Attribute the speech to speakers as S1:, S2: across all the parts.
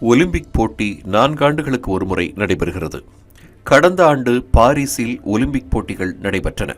S1: Olympic போட்டி நான்காண்டுகளுக்கு ஒருமுறை நடைபெறுகிறது. கடந்த ஆண்டு பாரிஸில் ஒலிம்பிக் போட்டிகள் நடைபெற்றன.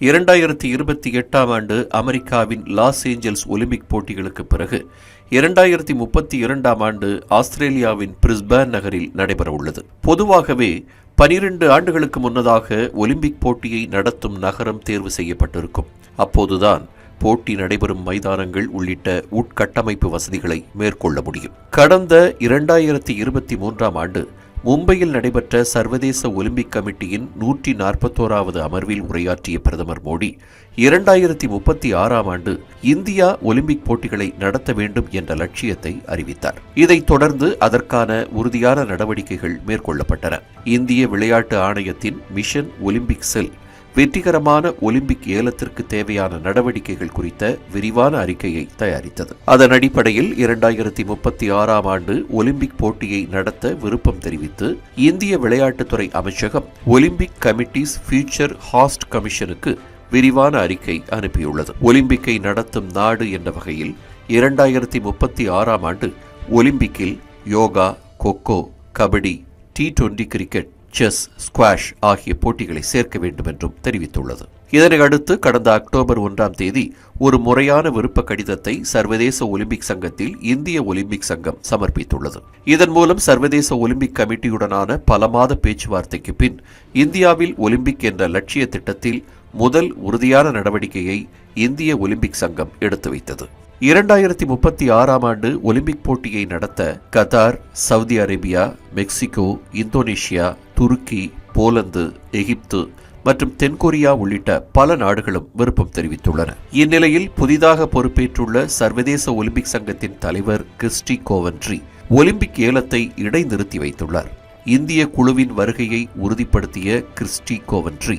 S1: இரண்டாயிரத்தி இருபத்தி எட்டாம் ஆண்டு அமெரிக்காவின் லாஸ் ஏஞ்சல்ஸ் ஒலிம்பிக் போட்டிகளுக்கு பிறகு இரண்டாயிரத்தி முப்பத்தி இரண்டாம் ஆண்டு ஆஸ்திரேலியாவின் பிரிஸ்பேன் நகரில் நடைபெறவுள்ளது. பொதுவாகவே பனிரெண்டு ஆண்டுகளுக்கு முன்னதாக ஒலிம்பிக் போட்டியை நடத்தும் நகரம் தேர்வு செய்யப்பட்டிருக்கும். அப்போதுதான் போட்டி நடைபெறும் மைதானங்கள் உள்ளிட்ட உட்கட்டமைப்பு வசதிகளை மேற்கொள்ள முடியும். கடந்த இரண்டாயிரத்தி இருபத்தி மூன்றாம் ஆண்டு மும்பையில் நடைபெற்ற சர்வதேச ஒலிம்பிக் கமிட்டியின் நூற்றி நாற்பத்தோராவது அமர்வில் உரையாற்றிய பிரதமர் மோடி இரண்டாயிரத்தி முப்பத்தி ஆறாம் ஆண்டு இந்தியா ஒலிம்பிக் போட்டிகளை நடத்த வேண்டும் என்ற லட்சியத்தை அறிவித்தார். இதைத் தொடர்ந்து அதற்கான உறுதியான நடவடிக்கைகள் மேற்கொள்ளப்பட்டன. இந்திய விளையாட்டு ஆணையத்தின் மிஷன் ஒலிம்பிக் செல் வெற்றிகரமான ஒலிம்பிக் ஏலத்திற்கு தேவையான நடவடிக்கைகள் குறித்த விரிவான அறிக்கையை தயாரித்தது. அதன் அடிப்படையில் இரண்டாயிரத்தி முப்பத்தி ஆறாம் ஆண்டு ஒலிம்பிக் போட்டியை நடத்த விருப்பம் தெரிவித்து இந்திய விளையாட்டுத்துறை அமைச்சகம் ஒலிம்பிக் கமிட்டிஸ் ஃபியூச்சர் ஹாஸ்ட் கமிஷனுக்கு விரிவான அறிக்கை அனுப்பியுள்ளது. ஒலிம்பிக்கை நடத்தும் நாடு என்ற வகையில் இரண்டாயிரத்தி முப்பத்தி ஆறாம் ஆண்டு ஒலிம்பிக்கில் yoga kho kho kabaddi T twenty cricket chess squash ஆகிய போட்டிகளை சேர்க்க வேண்டும் என்றும் தெரிவித்துள்ளது. இதனை அடுத்து கடந்த அக்டோபர் ஒன்றாம் தேதி ஒரு முறையான விருப்ப கடிதத்தை சர்வதேச ஒலிம்பிக் சங்கத்தில் இந்திய ஒலிம்பிக் சங்கம் சமர்ப்பித்துள்ளது. இதன் மூலம் சர்வதேச ஒலிம்பிக் கமிட்டியுடனான பல மாத பேச்சுவார்த்தைக்கு பின் இந்தியாவில் ஒலிம்பிக் என்ற லட்சிய திட்டத்தில் முதல் உறுதியான நடவடிக்கையை இந்திய ஒலிம்பிக் சங்கம் எடுத்து வைத்தது. இரண்டாயிரத்தி முப்பத்தி ஆறாம் ஆண்டு ஒலிம்பிக் போட்டியை நடத்த Qatar Saudi Arabia Mexico Indonesia துருக்கி போலந்து எகிப்து மற்றும் தென்கொரியா உள்ளிட்ட பல நாடுகளும் விருப்பம் தெரிவித்துள்ளன. இந்நிலையில் புதிதாக பொறுப்பேற்றுள்ள சர்வதேச ஒலிம்பிக் சங்கத்தின் தலைவர் கிறிஸ்டி கோவன்ட்ரி ஒலிம்பிக் ஏலத்தை இடைநிறுத்தி வைத்துள்ளார். இந்திய குழுவின் வருகையை உறுதிப்படுத்திய கிறிஸ்டி கோவன்ட்ரி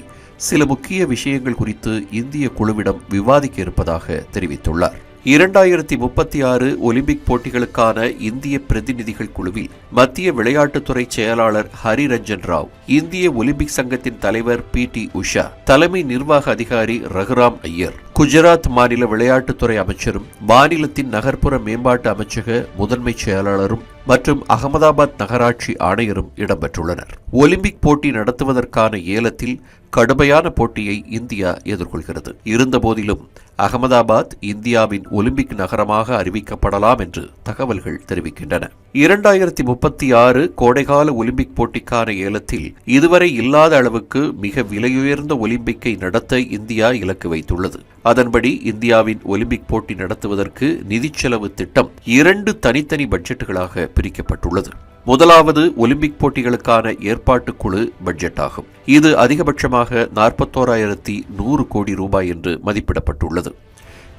S1: சில முக்கிய விஷயங்கள் குறித்து இந்திய குழுவிடம் விவாதிக்க இருப்பதாக தெரிவித்துள்ளார். இரண்டாயிரத்தி முப்பத்தி ஆறு ஒலிம்பிக் போட்டிகளுக்கான இந்திய பிரதிநிதிகள் குழுவில் மத்திய விளையாட்டுத்துறை செயலாளர் ஹரிரஞ்சன் ராவ் இந்திய ஒலிம்பிக் சங்கத்தின் தலைவர் பி டி உஷா தலைமை நிர்வாக அதிகாரி ரகுராம் ஐயர். குஜராத் மாநில விளையாட்டுத்துறை அமைச்சரும் மாநிலத்தின் நகர்ப்புற மேம்பாட்டு அமைச்சக முதன்மை செயலாளரும் மற்றும் அகமதாபாத் நகராட்சி ஆணையரும் இடம்பெற்றுள்ளனர். ஒலிம்பிக் போட்டி நடத்துவதற்கான ஏலத்தில் கடுமையான போட்டியை இந்தியா எதிர்கொள்கிறது. இருந்தபோதிலும் அகமதாபாத் இந்தியாவின் ஒலிம்பிக் நகரமாக அறிவிக்கப்படலாம் என்று தகவல்கள் தெரிவிக்கின்றன. இரண்டாயிரத்தி முப்பத்தி ஆறு கோடைகால ஒலிம்பிக் போட்டிக்கான ஏலத்தில் இதுவரை இல்லாத அளவுக்கு மிக விலையுயர்ந்த ஒலிம்பிக்கை நடத்த இந்தியா இலக்கு வைத்துள்ளது. அதன்படி இந்தியாவின் ஒலிம்பிக் போட்டி நடத்துவதற்கு நிதி செலவு திட்டம் இரண்டு தனித்தனி பட்ஜெட்டுகளாக பிரிக்கப்பட்டுள்ளது. முதலாவது ஒலிம்பிக் போட்டிகளுக்கான ஏற்பாட்டு குழு பட்ஜெட் ஆகும் இது அதிகபட்சமாக நாற்பத்தோராயிரத்தி நூறு கோடி ரூபாய் என்று மதிப்பிடப்பட்டுள்ளது.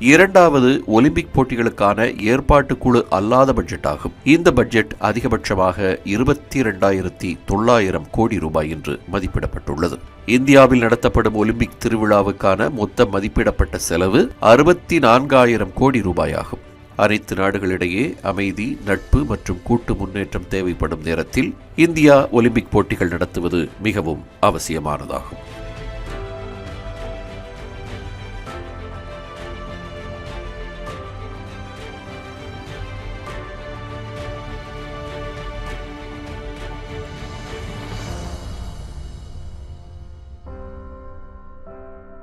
S1: இரண்டாவது ஒலிம்பிக் போட்டிகளுக்கான ஏற்பாட்டு குழு அல்லாத பட்ஜெட் ஆகும் இந்த பட்ஜெட் அதிகபட்சமாக இருபத்தி இரண்டாயிரத்தி தொள்ளாயிரம் கோடி ரூபாய் என்று மதிப்பிடப்பட்டுள்ளது. இந்தியாவில் நடத்தப்படும் ஒலிம்பிக் திருவிழாவுக்கான மொத்த மதிப்பிடப்பட்ட செலவு அறுபத்தி நான்காயிரம் கோடி ரூபாய் ஆகும் அனைத்து நாடுகளிடையே அமைதி நட்பு மற்றும் கூட்டு முன்னேற்றம் தேவைப்படும் நேரத்தில் இந்தியா ஒலிம்பிக் போட்டிகள் நடத்துவது மிகவும் அவசியமானதாகும்.